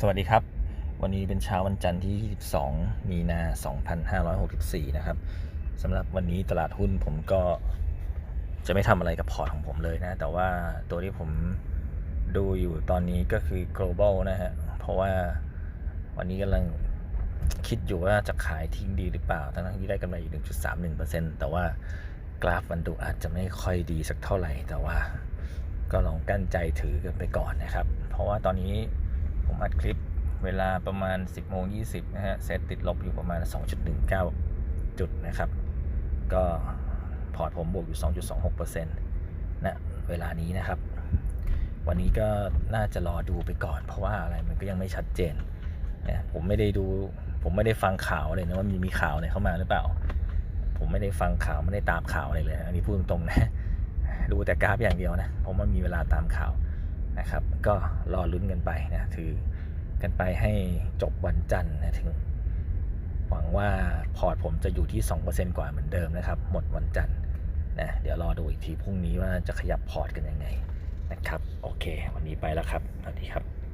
สวัสดีครับ วันนี้เป็นเช้าวันจันทร์ที่ 22 มีนา 2564 นะครับสำหรับวันนี้ตลาดหุ้นผมก็จะไม่ทำอะไรกับพอร์ตของผมเลยนะ แต่ว่าตัวที่ผมดูอยู่ตอนนี้ก็คือ global นะฮะ เพราะว่าวันนี้กำลังคิดอยู่ว่าจะขายทิ้งดีหรือเปล่า ทั้งที่ได้กำไรอยู่ 1.31%แต่ว่ากราฟมันดูอาจจะไม่ค่อยดีสักเท่าไหร่ แต่ว่าก็ลองกั้นใจถือกันไปก่อนนะครับ เพราะว่าตอนนี้ ผมอัดคลิปเวลาประมาณ 10โมง20นะฮะเซตติดลบอยู่ประมาณ 2.19 จุดนะครับ ก็พอร์ตผมบวกอยู่ 2.26%นะเวลานี้นะครับ วันนี้ก็น่าจะรอดูไปก่อน เพราะว่าอะไรมันก็ยังไม่ชัดเจนนะผมไม่ได้ดูผมไม่ได้ฟังข่าวเลยนะว่ามีมีข่าวอะไรเข้ามาหรือเปล่า ผมไม่ได้ฟังข่าวไม่ได้ตามข่าวอะไรเลย อันนี้พูดตรงๆนะ ดูแต่กราฟอย่างเดียวนะ ผมว่ามีเวลาตามข่าว นะครับ ก็รอลุ้นกันไปนะถือกันไปให้จบวันจันทร์นะถึง หวังว่าพอร์ตผมจะอยู่ที่ 2%กว่าเหมือนเดิมนะครับ หมดวันจันทร์นะเดี๋ยวรอดูอีกทีพรุ่งนี้ว่าจะขยับพอร์ตกันยังไงนะครับ โอเค วันนี้ไปแล้วครับสวัสดีครับ